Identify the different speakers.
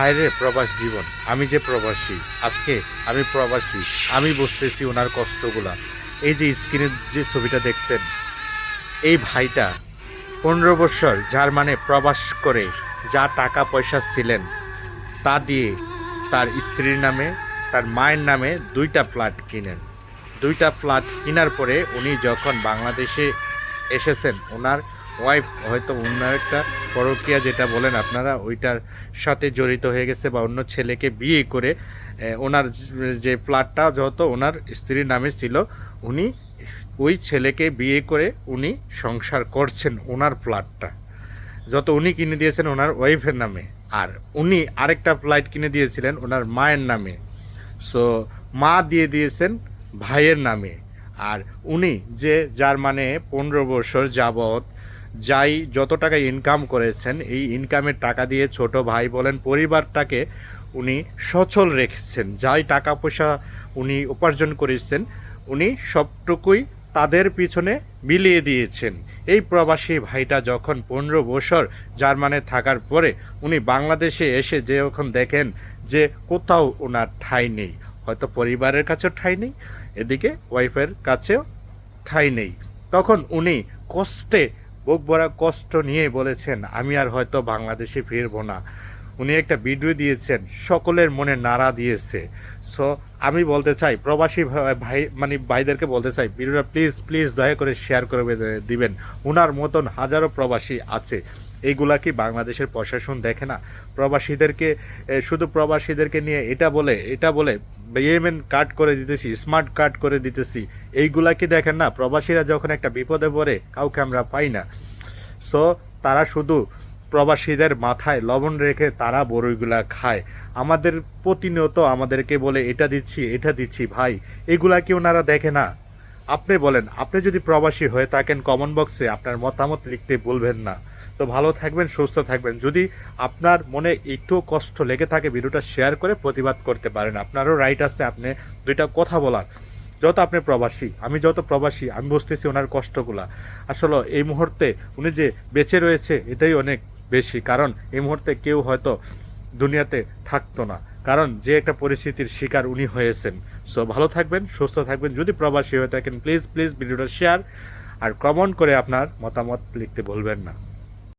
Speaker 1: হায় রে প্রবাস জীবন, আমি যে প্রবাসী, আজকে আমি প্রবাসী, আমি বুঝতেছি ওনার কষ্টগুলা। এই যে স্ক্রিনের যে ছবিটা দেখছেন, এই ভাইটা পনেরো বছর যার মানে প্রবাস করে যা টাকা পয়সা ছিলেন, তা দিয়ে তার স্ত্রীর নামে, তার মায়ের নামে দুইটা ফ্ল্যাট কিনেন। দুইটা ফ্ল্যাট কেনার পরে উনি যখন বাংলাদেশে এসেছেন, ওনার ওয়াইফ হয়তো অন্য একটা পরকীয়া যেটা বলেন আপনারা, ওইটার সাথে জড়িত হয়ে গেছে বা অন্য ছেলেকে বিয়ে করে ওনার যে ফ্ল্যাটটা যত ওনার স্ত্রীর নামে ছিল, উনি ওই ছেলেকে বিয়ে করে উনি সংসার করছেন ওনার ফ্ল্যাটটা যত উনি কিনে দিয়েছেন ওনার ওয়াইফের নামে, আর উনি আরেকটা ফ্লাইট কিনে দিয়েছিলেন ওনার মায়ের নামে। সো, মা দিয়ে দিয়েছেন ভাইয়ের নামে। আর উনি যে, যার মানে পনেরো বছর যাবৎ যাই যত টাকা ইনকাম করেছেন, এই ইনকামের টাকা দিয়ে ছোট ভাই বলেন, পরিবারটাকে উনি সচল রেখেছেন। যাই টাকা পয়সা উনি উপার্জন করেছেন, উনি সবটুকুই তাদের পিছনে মিলিয়ে দিয়েছেন। এই প্রবাসী ভাইটা যখন পনেরো বছর জার্মানে থাকার পরে উনি বাংলাদেশে এসে যে যখন দেখেন যে কোথাও ওনার ঠাঁই নেই। হয়তো পরিবারের কাছেও ঠাঁই নেই, এদিকে ওয়াইফের কাছেও ঠাঁই নেই। তখন উনি কষ্টে বুক ভরা কষ্ট নিয়ে বলেছেন আমি আর হয়তো বাংলাদেশে ফিরব না। উনি একটা ভিডিও দিয়েছেন, সকলের মনে নাড়া দিয়েছে। সো আমি বলতে চাই, প্রবাসী ভাই মানে ভাইদেরকে বলতে চাই, ভিডিওটা প্লিজ প্লিজ দয়া করে শেয়ার করে দিবেন। ওনার মতন হাজারো প্রবাসী আছে। এইগুলা কি বাংলাদেশের প্রশাসন দেখে না? প্রবাসীদেরকে শুধু প্রবাসীদেরকে নিয়ে এটা বলে এটা বলে ইয়েমেন কাট করে দিতেছি স্মার্ট কার্ড করে দিতেছি, এইগুলা কি দেখেন না? প্রবাসীরা যখন একটা বিপদে পড়ে, কাউকে আমরা পাই না। সো তারা শুধু প্রবাসীদের মাথায় লবণ রেখে তারা বড়ইগুলা খায়। আমাদের প্রতিনিয়ত আমাদেরকে বলে, এটা দিচ্ছি এটা দিচ্ছি, ভাই, এগুলা কি ওনারা দেখে না? আপনি বলেন, আপনি যদি প্রবাসী হয়ে থাকেন কমেন্ট বক্সে আপনার মতামত লিখতে ভুলবেন না। তো ভালো থাকবেন, সুস্থ থাকবেন। যদি আপনার মনে একটু কষ্ট লেগে থাকে, ভিডিওটা শেয়ার করে প্রতিবাদ করতে পারেন। আপনারও রাইট আছে, আপনি দুইটা কথা বলার। যত আপনি প্রবাসী, আমি যত প্রবাসী, আমি বুঝতেছি ওনার কষ্টগুলা। আসলে এই মুহূর্তে উনি যে বেঁচে রয়েছে, এটাই অনেক। বেশি। কারণ এই মুহূর্তে কেউ হয়তো দুনিয়াতে থাকতো না। কারণ যে একটা পরিস্থিতির শিকার উনি হয়েছেন। সো ভালো থাকবেন, সুস্থ থাকবেন। যদি প্রবাসী হয়ে থাকেন প্লিজ প্লিজ ভিডিওটা শেয়ার আর কমেন্ট করে আপনার মতামত লিখতে ভুলবেন না।